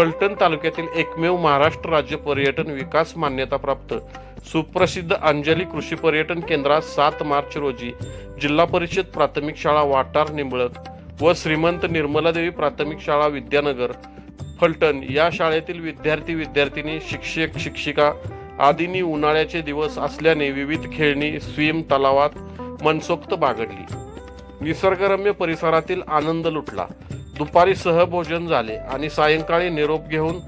फलटण तालुक्यातील एकमेव महाराष्ट्र राज्य पर्यटन विकास मान्यताप्राप्त सुप्रसिद्ध अंजली कृषी पर्यटन केंद्रात सात मार्च रोजी जिल्हा परिषद प्राथमिक शाळा वाटार निंबळक व श्रीमंत निर्मलादेवी प्राथमिक शाळा विद्यानगर फलटण या शाळेतील विद्यार्थी विद्यार्थिनी शिक्षक शिक्षिका आदींनी उन्हाळ्याचे दिवस असल्याने विविध खेळणी स्विम तलावात मनसोक्त बागडली. निसर्गरम्य परिसरातील आनंद लुटला. दुपारी सहभोजन झाले आणि सायंकाळी निरोप घेऊन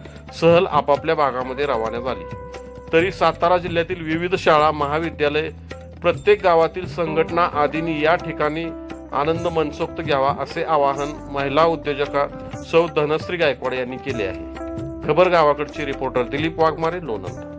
सहल आपापल्या भागामध्ये रवाना झाली. तरी सातारा जिल्ह्यातील विविध शाळा महाविद्यालय प्रत्येक गावातील संघटना आदींनी या ठिकाणी आनंद मनसोक्त घ्यावा असे आवाहन महिला उद्योजका सौ धनश्री गायकवाड यांनी केले आहे. खबर गावाकडचे रिपोर्टर दिलीप वाघमारे लोणंद.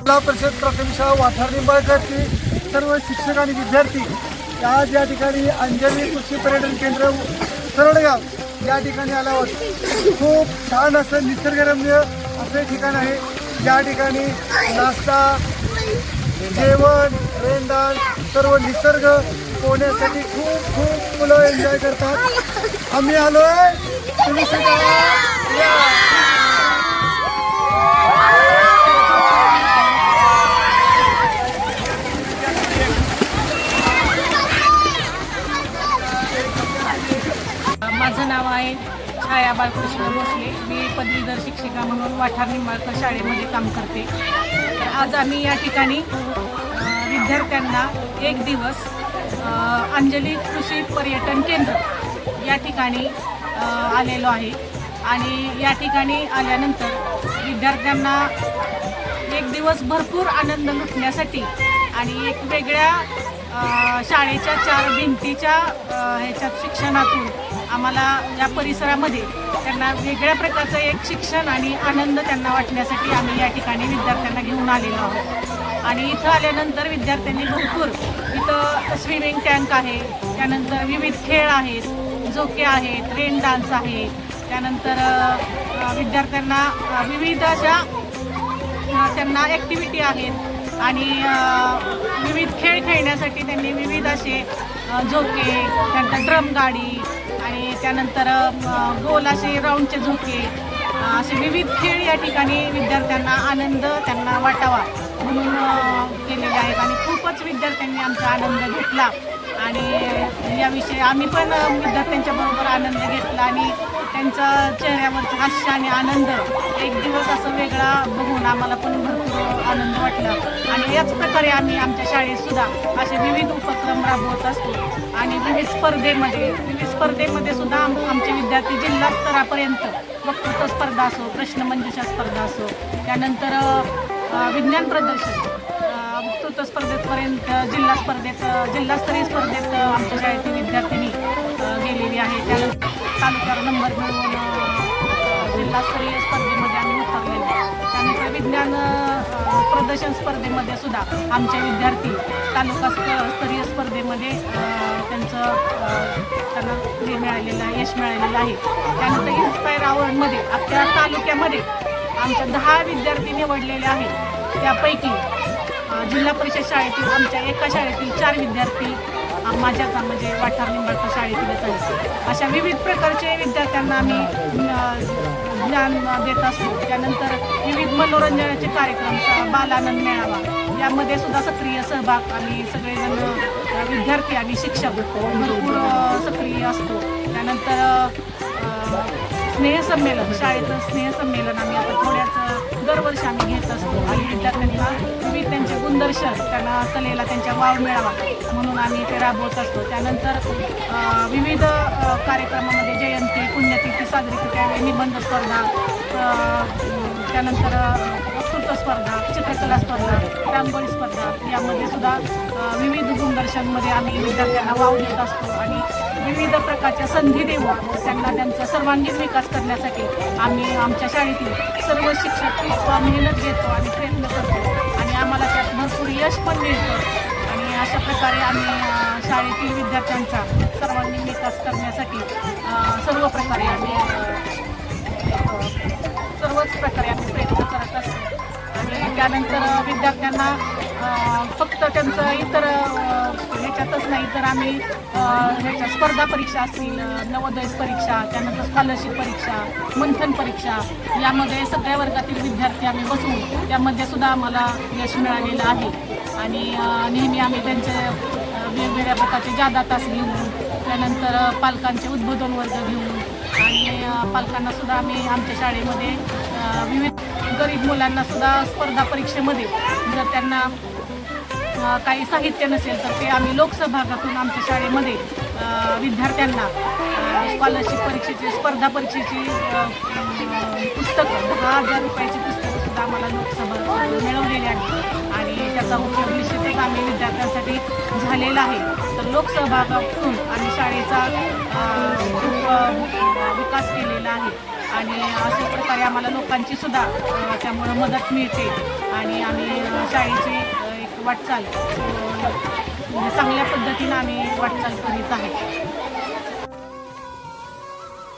जिल्हा परिषद प्राथमिक शाळा वाठार निंबाळकरची सर्व शिक्षक आणि विद्यार्थी आज या ठिकाणी अंजली कृषी पर्यटन केंद्र सरडगाव या ठिकाणी आल्यावर खूप छान असं निसर्गरम्य असं ठिकाण आहे. या ठिकाणी नाश्ता जेवण रेनदान सर्व निसर्ग पोहण्यासाठी खूप खूप मुलं एन्जॉय करतात. आम्ही आलोय. तुम्ही सुद्धा या. बाळकृष्ण भोसले. मी पदवीधर शिक्षिका म्हणून वाठार निंबाळकर शाळेमध्ये काम करते. तर आज आम्ही या ठिकाणी विद्यार्थ्यांना एक दिवस अंजली कृषी पर्यटन केंद्र या ठिकाणी आलेलो आहे. आणि या ठिकाणी आल्यानंतर विद्यार्थ्यांना एक दिवस भरपूर आनंद लुटण्यासाठी आणि एक वेगळ्या शाळेच्या चार भिंतीच्या ह्याच्यात शिक्षणातून आम्हाला या परिसरामध्ये त्यांना वेगळ्या प्रकारचं एक शिक्षण आणि आनंद त्यांना वाटण्यासाठी आम्ही या ठिकाणी विद्यार्थ्यांना घेऊन आलेलो आहोत. आणि इथं आल्यानंतर विद्यार्थ्यांनी भरपूर इथं स्विमिंग टँक आहे त्यानंतर विविध खेळ आहेत झोके आहेत रेन डान्स आहे. त्यानंतर विद्यार्थ्यांना विविध अशा त्यांना ॲक्टिव्हिटी आहेत आणि विविध खेळ खेळण्यासाठी त्यांनी विविध असे झोके त्यानंतर ड्रम गाडी आणि त्यानंतर गोल असे राऊंडचे झोके असे विविध खेळ या ठिकाणी विद्यार्थ्यांना आनंद त्यांना वाटावा म्हणून केलेले आहेत. आणि खूपच विद्यार्थ्यांनी आमचा आनंद घेतला. आणि याविषयी आम्ही पण विद्यार्थ्यांच्याबरोबर विद्यार्थ्यांच्या बरोबर आनंद घेतला आणि त्यांचा चेहऱ्यावरचं हास्य आणि आनंद एक दिवस असं वेगळा बघून आम्हाला पण भरपूर आनंद वाटला. आणि याच प्रकारे आम्ही आमच्या शाळेतसुद्धा असे विविध उपक्रम राबवत असतो. आणि विविध स्पर्धेमध्ये विविध स्पर्धेमध्ये सुद्धा आम आमचे विद्यार्थी जिल्हा स्तरापर्यंत वक्तृत्व स्पर्धा असो प्रश्नमंजुषा स्पर्धा असो त्यानंतर विज्ञान प्रदर्शन वक्तृत्व स्पर्धेपर्यंत जिल्हा स्पर्धेत जिल्हास्तरीय स्पर्धेत आमच्या शाळेतील विद्यार्थिनी गेलेली आहे. त्यानंतर तालुक्यावर नंबर मिळवून जिल्हास्तरीय स्पर्धेमध्ये आम्ही उतरलेलो त्यानंतर विज्ञान प्रदर्शन स्पर्धेमध्ये सुद्धा आमचे विद्यार्थी तालुका स्तरीय स्पर्धेमध्ये त्यांचं त्यांना हे मिळालेलं आहे यश मिळालेलं आहे. त्यानंतर इन्स्पायर आवडमध्ये आपल्या तालुक्यामध्ये आमच्या दहा विद्यार्थी निवडलेले आहेत. त्यापैकी जिल्हा परिषद शाळेतील आमच्या एका शाळेतील चार विद्यार्थी माझ्या म्हणजे वाठार निंबाळकर शाळेतीलच आहेत अशा विविध प्रकारचे विद्यार्थ्यांना आम्ही ज्ञान देत असतो. त्यानंतर विविध मनोरंजनाचे कार्यक्रम बालानंद मेळावा यामध्ये सुद्धा सक्रिय सहभाग आम्ही सगळेजण विद्यार्थी आणि शिक्षक भरपूर सक्रिय असतो. त्यानंतर स्नेहसंमेलन शाळेचं स्नेहसंमेलन आम्ही आता थोड्याच दरवर्षी आम्ही घेत असतो. आणि विद्यार्थ्यांना सुंदरशन गुणदर्शन त्यांना कलेला त्यांच्या वाव मिळावा म्हणून आम्ही ते राबवत असतो. त्यानंतर विविध कार्यक्रमामध्ये जयंती पुण्यतिथी साजरी होते त्यावेळी निबंध स्पर्धा त्यानंतर वक्तृत्व स्पर्धा चित्रकला स्पर्धा रांगोळी स्पर्धा यामध्ये सुद्धा विविध गुणदर्शनमध्ये आम्ही विद्यार्थ्यांना वाव देत असतो आणि विविध प्रकारच्या संधी देऊन त्यांना त्यांचा सर्वांगीण विकास करण्यासाठी आम्ही आमच्या शाळेतील सर्व शिक्षक मेहनत घेतो आणि प्रयत्न करतो. भरपूर यश पण मिळतं. आणि अशा प्रकारे आम्ही शाळेतील विद्यार्थ्यांचा सर्वांगीण विकास करण्यासाठी सर्व प्रकारे आम्ही सर्वच प्रकारे आम्ही प्रयत्न करत असतो. आणि त्यानंतर विद्यार्थ्यांना फक्त त्यांचं इतर ह्याच्यातच नाही तर आम्ही ह्याच्या स्पर्धा परीक्षा असतील नवोदय परीक्षा त्यानंतर स्कॉलरशिप परीक्षा मंथन परीक्षा यामध्ये सगळ्या वर्गातील विद्यार्थी आम्ही बसून त्यामध्ये सुद्धा आम्हाला यश मिळालेलं आहे. आणि नेहमी आम्ही त्यांचे वेगवेगळ्या प्रकारचे जादा तास घेऊन त्यानंतर पालकांचे उद्बोधन वर्ग घेऊन आणि पालकांना सुद्धा आम्ही आमच्या शाळेमध्ये विविध गरीब मुलांना सुद्धा स्पर्धा परीक्षेमध्ये जर त्यांना काही साहित्य नसेल तर ते आम्ही लोकसहभागातून आमच्या शाळेमध्ये विद्यार्थ्यांना स्कॉलरशिप परीक्षेची स्पर्धा परीक्षेची पुस्तकं दहा हजार रुपयाची पुस्तकं आम्हाला लोकसभा मिळवलेली आहे आणि त्याचा उपयोग निश्चितच आम्ही विद्यार्थ्यांसाठी झालेला आहे. तर लोकसहभागातून आम्ही शाळेचा खूप विकास केलेला आहे. आणि अशा प्रकारे आम्हाला लोकांची सुद्धा त्यामुळं मदत मिळते. आणि आम्ही शाळेची एक वाटचाल म्हणजे चांगल्या पद्धतीनं आम्ही वाटचाल करीत आहे.